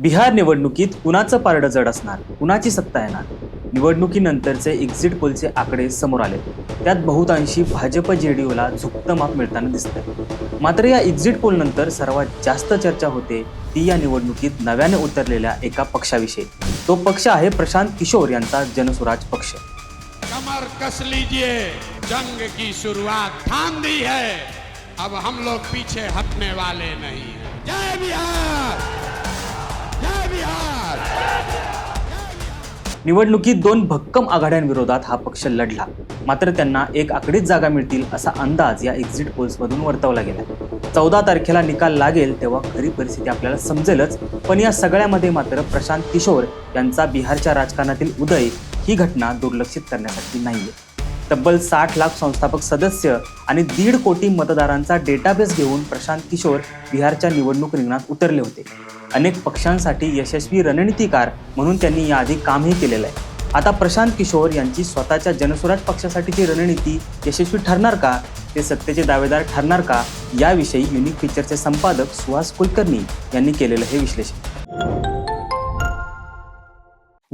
बिहार निवडणुकीत कुणाचं पारडं जड असणार? कुणाची सत्ता येणार? निवडणुकीनंतरचे एक्झिट पोलचे आकडे समोर आले. त्यात बहुतांशी भाजप जे डी यूला झुकतं माप मिळताना दिसतंय. मात्र या एक्झिट पोल नंतर सर्वात जास्त चर्चा होते ती या निवडणुकीत नव्याने उतरलेल्या एका पक्षाविषयी. तो पक्ष आहे प्रशांत किशोर यांचा जनसुराज पक्ष. कमर कस लीजिए जंग की सुरुवात थाम दी है। अब हम लोग पीछे हटने वाले नहीं जय बिहार! निवडणुकीत दोन भक्कम आघाड्यांविरोधात हा पक्ष लढला. मात्र त्यांना एक आकडीच जागा मिळतील असा अंदाज या एक्झिट पोल्समधून वर्तवला गेला. चौदा तारखेला निकाल लागेल तेव्हा खरी परिस्थिती आपल्याला समजेलच पण या सगळ्यामध्ये मात्र प्रशांत किशोर यांचा बिहारच्या राजकारणातील उदय ही घटना दुर्लक्षित करण्यासाठी नाहीये. तब्बल साठ लाख संस्थापक सदस्य आणि दीड कोटी मतदारांचा डेटाबेस घेऊन प्रशांत किशोर बिहारच्या निवडणूक रिंगणात उतरले होते. अनेक पक्षांसाठी यशस्वी रणनीतिकार म्हणून त्यांनी याआधी कामही केलेलं आहे. आता प्रशांत किशोर यांची स्वतःच्या जनस्वराज पक्षासाठीची रणनीती यशस्वी ठरणार का ते सत्तेचे दावेदार ठरणार का याविषयी युनिक पिक्चरचे संपादक सुहास कुलकर्णी यांनी केलेलं हे विश्लेषण.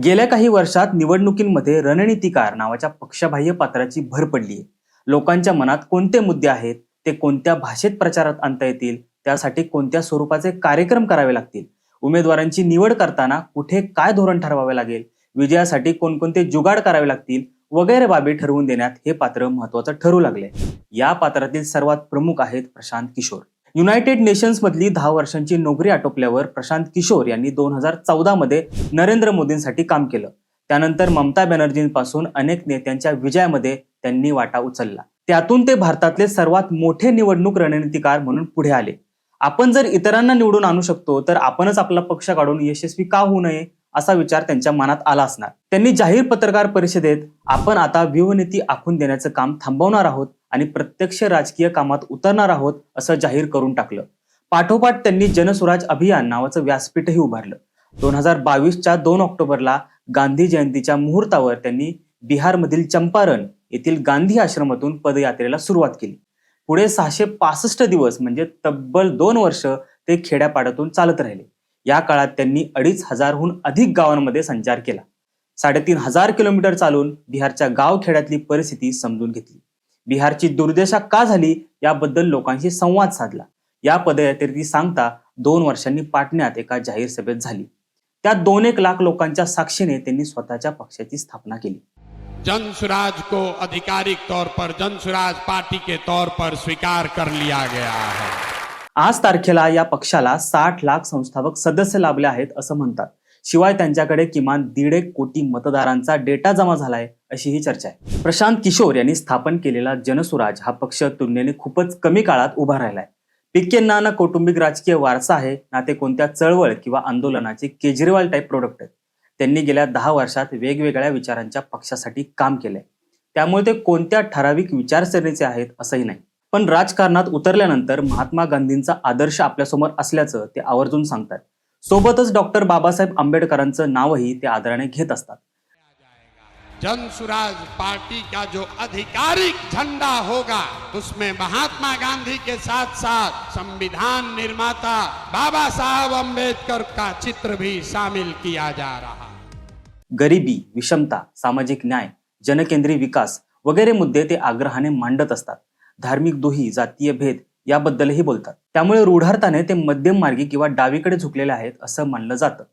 गेल्या काही वर्षात निवडणुकींमध्ये रणनीतिकार नावाच्या पक्षबाह्य पात्राची भर पडली आहे लोकांच्या मनात कोणते मुद्दे आहेत ते कोणत्या भाषेत प्रचारात आणता येतील त्यासाठी कोणत्या स्वरूपाचे कार्यक्रम करावे लागतील? उमेदवारांची निवड करताना कुठे काय धोरण ठरवावे लागेल? विजयासाठी कोणकोणते जुगाड करावे लागतील? वगैरे बाबी ठरवून देण्यात हे पात्र महत्वाचं ठरू लागले. या पात्रातील सर्वात प्रमुख आहेत प्रशांत किशोर. युनायटेड नेशन्स मधली दहा वर्षांची नोकरी आटोपल्यावर प्रशांत किशोर यांनी दोन हजार चौदा मध्ये नरेंद्र मोदींसाठी काम केलं. त्यानंतर ममता बॅनर्जींपासून अनेक नेत्यांच्या विजयामध्ये त्यांनी वाटा उचलला. त्यातून ते भारतातले सर्वात मोठे निवडणूक रणनीतिकार म्हणून पुढे आले. आपण जर इतरांना निवडून आणू शकतो तर आपणच आपला पक्ष काढून यशस्वी का होऊ नये असा विचार त्यांच्या मनात आला असणार. त्यांनी जाहीर पत्रकार परिषदेत आपण आता व्यूहनीती आखून देण्याचं काम थांबवणार आहोत आणि प्रत्यक्ष राजकीय कामात उतरणार आहोत असं जाहीर करून टाकलं. पाठोपाठ त्यांनी जनस्वराज अभियान नावाचं व्यासपीठही उभारलं. दोन हजार बावीसच्या दोन ऑक्टोबरला गांधी जयंतीच्या मुहूर्तावर त्यांनी बिहारमधील चंपारण येथील गांधी आश्रमातून पदयात्रेला सुरुवात केली. पुढे सहाशे पासष्ट दिवस म्हणजे तब्बल दोन वर्ष ते खेड्यापाड्यातून चालत राहिले. या काळात त्यांनी अडीच हजारहून अधिक गावांमध्ये संचार केला. साडेतीन हजार किलोमीटर चालून बिहारच्या गाव खेड्यातली परिस्थिती समजून घेतली. बिहारची दुर्दशा का झाली याबद्दल लोकांशी संवाद साधला. या पदयात्रेची सांगता दोन वर्षांनी पाटण्यात एका जाहीर सभेत झाली. त्यात दोन एक लाख लोकांच्या साक्षीने त्यांनी स्वतःच्या पक्षाची स्थापना केली. जन सुराज को आधिकारिक तौर पर जन सुराज पार्टी के तौर पर स्वीकार कर लिया गया है। आज तारखेला या पक्षाला साठ लाख संस्थापक सदस्य लाभले आहेत असं म्हणतात. शिवाय त्यांच्याकडे किमान दीड एक कोटी मतदारांचा डेटा जमा झालाय अशी ही चर्चा आहे. प्रशांत किशोर यांनी स्थापन केलेला जनसुराज हा पक्ष तुलनेने खूपच कमी काळात उभा राहिलाय. पिक्केंना ना कौटुंबिक राजकीय वारसा आहे ना ते कोणत्या चळवळ किंवा आंदोलनाचे केजरीवाल टाईप प्रोडक्ट आहेत? त्यांनी गेल्या दहा वर्षात वेगवेगळ्या विचारांच्या पक्षासाठी काम केले त्यामुळे ते कोणत्या ठराविक विचारसरणीचे आहेत असंही नाही. पण राजकारणात उतरल्यानंतर महात्मा गांधींचा आदर्श आपल्यासमोर असल्याचं ते आवर्जून सांगतात. सोबतच डॉक्टर बाबासाहेब आंबेडकरांचं नावही ते आदराने घेत असतात. जनसुराज पार्टी का जो आधिकारिक झंडा होगा उसमें महात्मा गांधी के साथ साथ संविधान निर्माता बाबा साहब अम्बेडकर का चित्र भी शामिल किया जा रहा गरिबी विषमता सामाजिक न्याय जनकेंद्री विकास वगैरे मुद्दे ते आग्रहाने मांडत असतात. धार्मिक दुही जातीय भेद याबद्दलही बोलतात. त्यामुळे रूढार्थाने ते मध्यम मार्गी किंवा डावीकडे झुकलेले आहेत असं मानलं जातं.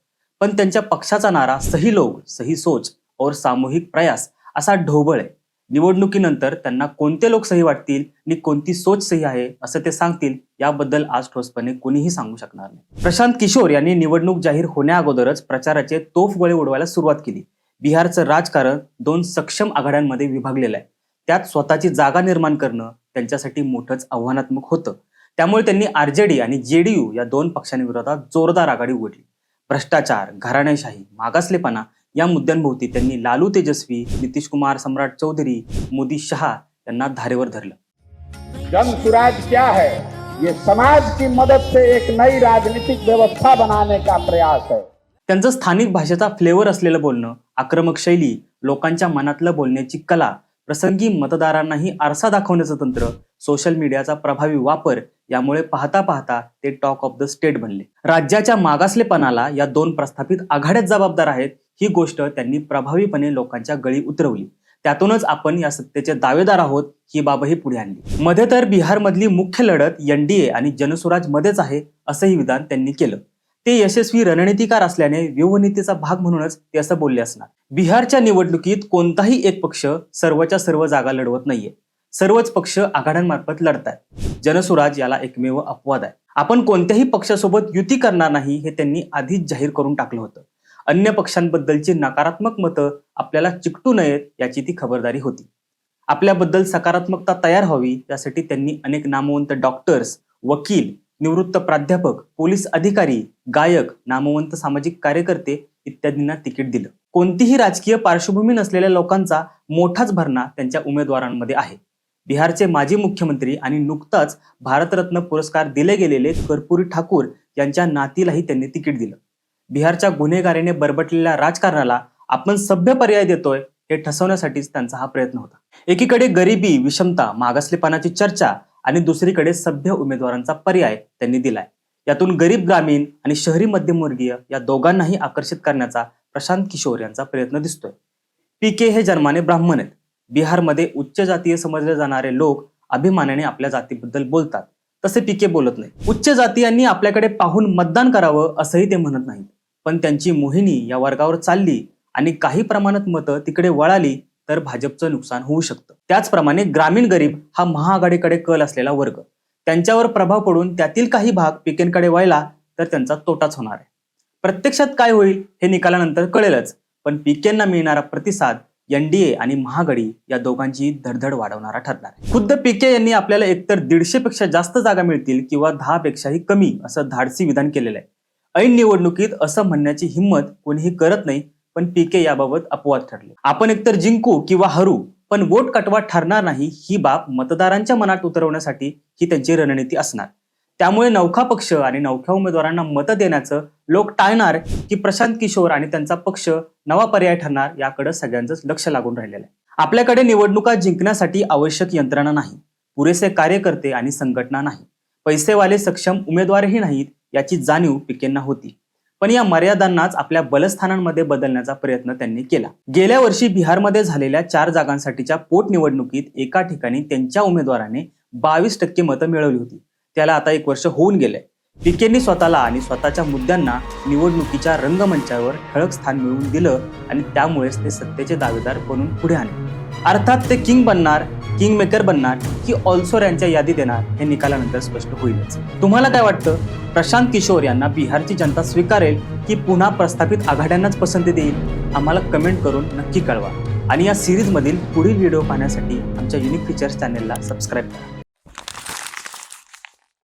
पण त्यांच्या पक्षाचा नारा सही लोग सही सोच और सामूहिक प्रयास असा ढोबळ आहे. निवडणुकीनंतर त्यांना कोणते लोक सही वाटतील आणि कोणती सोच सही आहे असं ते सांगतील याबद्दल आज ठोसपणे कोणीही सांगू शकणार नाही. प्रशांत किशोर यांनी निवडणूक जाहीर होण्याअगोदरच प्रचाराचे तोफ गोळे उडवायला सुरुवात केली. बिहारचं राजकारण दोन सक्षम आघाड्यांमध्ये विभागलेलं आहे. त्यात स्वतःची जागा निर्माण करणं त्यांच्यासाठी मोठंच आव्हानात्मक होतं. त्यामुळे त्यांनी आरजेडी आणि जेडीयू या दोन पक्षांविरोधात जोरदार आघाडी उघडली. भ्रष्टाचार घराणेशाही मागासलेपणा या मुद्द्यांभोवती त्यांनी लालू तेजस्वी नितीश कुमार सम्राट चौधरी मोदी शहा यांना धारेवर धरलं. जन सुराज क्या है? ये समाज की मदद से एक नई राजनीतिक व्यवस्था बनाने का प्रयास है। त्यांचं स्थानिक भाषेचा फ्लेवर असलेलं बोलणं आक्रमक शैली लोकांच्या मनातलं बोलण्याची कला प्रसंगी मतदारांनाही आरसा दाखवण्याचं तंत्र सोशल मीडियाचा प्रभावी वापर यामुळे पाहता पाहता ते टॉक ऑफ द स्टेट बनले. राज्याच्या मागासलेपणाला या दोन प्रस्थापित आघाड्यात जबाबदार आहेत ही गोष्ट त्यांनी प्रभावीपणे लोकांच्या गळी उतरवली. त्यातूनच आपण या सत्तेचे दावेदार आहोत ही बाबही पुढे आणली. मध्ये तर बिहारमधली मुख्य लढत एनडीए आणि जनसुराज मध्येच आहे असंही विधान त्यांनी केलं. ते यशस्वी रणनीतिकार असल्याने व्यूहनीतीचा भाग म्हणूनच ते असं बोलले असणार. बिहारच्या निवडणुकीत कोणताही एक पक्ष सर्वच्या सर्व जागा लढवत नाहीये. सर्वच पक्ष आघाड्यांमार्फत लढतात जनसुराज याला एकमेव अपवाद आहे. आपण कोणत्याही पक्षासोबत युती करणार नाही हे त्यांनी आधीच जाहीर करून टाकलं होतं. अन्य पक्षांबद्दलची नकारात्मक मतं आपल्याला चिकटू नयेत याची ती खबरदारी होती. आपल्याबद्दल सकारात्मकता तयार व्हावी यासाठी त्यांनी अनेक नामवंत डॉक्टर्स वकील निवृत्त प्राध्यापक पोलीस अधिकारी गायक नामवंत सामाजिक कार्यकर्ते इत्यादींना तिकीट दिलं. कोणतीही राजकीय पार्श्वभूमी नसलेल्या लोकांचा मोठाच भरणा त्यांच्या उमेदवारांमध्ये आहे. बिहारचे माजी मुख्यमंत्री आणि नुकताच भारतरत्न पुरस्कार दिले गेलेले कर्पुरी ठाकूर यांच्या नातीलाही त्यांनी तिकीट दिलं. बिहारच्या गुन्हेगारीने बरबटलेल्या राजकारणाला आपण सभ्य पर्याय देतोय हे ठसवण्यासाठीच त्यांचा हा प्रयत्न होता. एकीकडे गरिबी विषमता मागासलेपणाची चर्चा आणि दुसरीकडे सभ्य उमेदवारांचा पर्याय त्यांनी दिलाय. यातून गरीब ग्रामीण आणि शहरी मध्यमवर्गीय या दोघांनाही आकर्षित करण्याचा प्रशांत किशोर यांचा प्रयत्न दिसतोय. पी के हे जन्माने ब्राह्मण आहेत. बिहारमध्ये उच्च जातीय समजले जाणारे लोक अभिमानाने आपल्या जातीबद्दल बोलतात. तसे पीके बोलत नाही उच्च जातीयांनी आपल्याकडे पाहून मतदान करावं असंही ते म्हणत नाहीत. पण त्यांची मोहिनी या वर्गावर चालली आणि काही प्रमाणात मतं तिकडे वळाली तर भाजपचं नुकसान होऊ शकतं. त्याचप्रमाणे ग्रामीण गरीब हा महाआघाडीकडे कल असलेला वर्ग. त्यांच्यावर प्रभाव पडून त्यातील काही भाग पिकेंकडे वळला तर त्यांचा तोटाच होणार आहे. प्रत्यक्षात काय होईल हे निकालानंतर कळेलच पण पिकेंना मिळणारा प्रतिसाद एनडीए आणि महागडी या दोघांची धडधड वाढवणारा ठरणार आहे. खुद्द पीके यांनी आपल्याला एकतर दीडशे पेक्षा जास्त जागा मिळतील किंवा दहा पेक्षाही कमी असं धाडसी विधान केलेलं आहे. ऐन निवडणुकीत असं म्हणण्याची हिंमत कोणीही करत नाही पण पीके याबाबत अपवाद ठरले. आपण एकतर जिंकू किंवा हरू पण वोट कटवा ठरणार नाही ही बाब मतदारांच्या मनात उतरवण्यासाठी ही त्यांची रणनीती असणार. त्यामुळे नौखा पक्ष आणि नौख्या उमेदवारांना मतं देण्याचं लोक टाळणार की प्रशांत किशोर आणि त्यांचा पक्ष नवा पर्याय ठरणार याकडे सगळ्यांचंच लक्ष लागून राहिलेलं आहे. आपल्याकडे निवडणुका जिंकण्यासाठी आवश्यक यंत्रणा नाही पुरेसे कार्यकर्ते आणि संघटना नाही पैसेवाले सक्षम उमेदवारही नाहीत याची जाणीव पिकेंना होती. पण या मर्यादांनाच आपल्या बलस्थानांमध्ये बदलण्याचा प्रयत्न त्यांनी केला. गेल्या वर्षी बिहारमध्ये झालेल्या चार जागांसाठीच्या पोटनिवडणुकीत एका ठिकाणी त्यांच्या उमेदवाराने बावीस टक्के मतं मिळवली होती. त्याला आता एक वर्ष होऊन गेलंय. पिकेंनी स्वतःला आणि स्वतःच्या मुद्द्यांना निवडणुकीच्या रंगमंचावर ठळक स्थान मिळवून दिलं आणि त्यामुळेच ते सत्तेचे दावेदार बनून पुढे आले. अर्थात ते किंग बनणार किंग मेकर बनणार की ऑल्सोर यांच्या यादीत येणार हे निकालानंतर स्पष्ट होईलच. तुम्हाला काय वाटतं? प्रशांत किशोर यांना बिहारची जनता स्वीकारेल की पुन्हा प्रस्थापित आघाड्यांनाच पसंती देईल? आम्हाला कमेंट करून नक्की कळवा. आणि या सिरीजमधील पुढील व्हिडिओ पाहण्यासाठी आमच्या युनिक फीचर्स चॅनेलला सबस्क्राईब करा.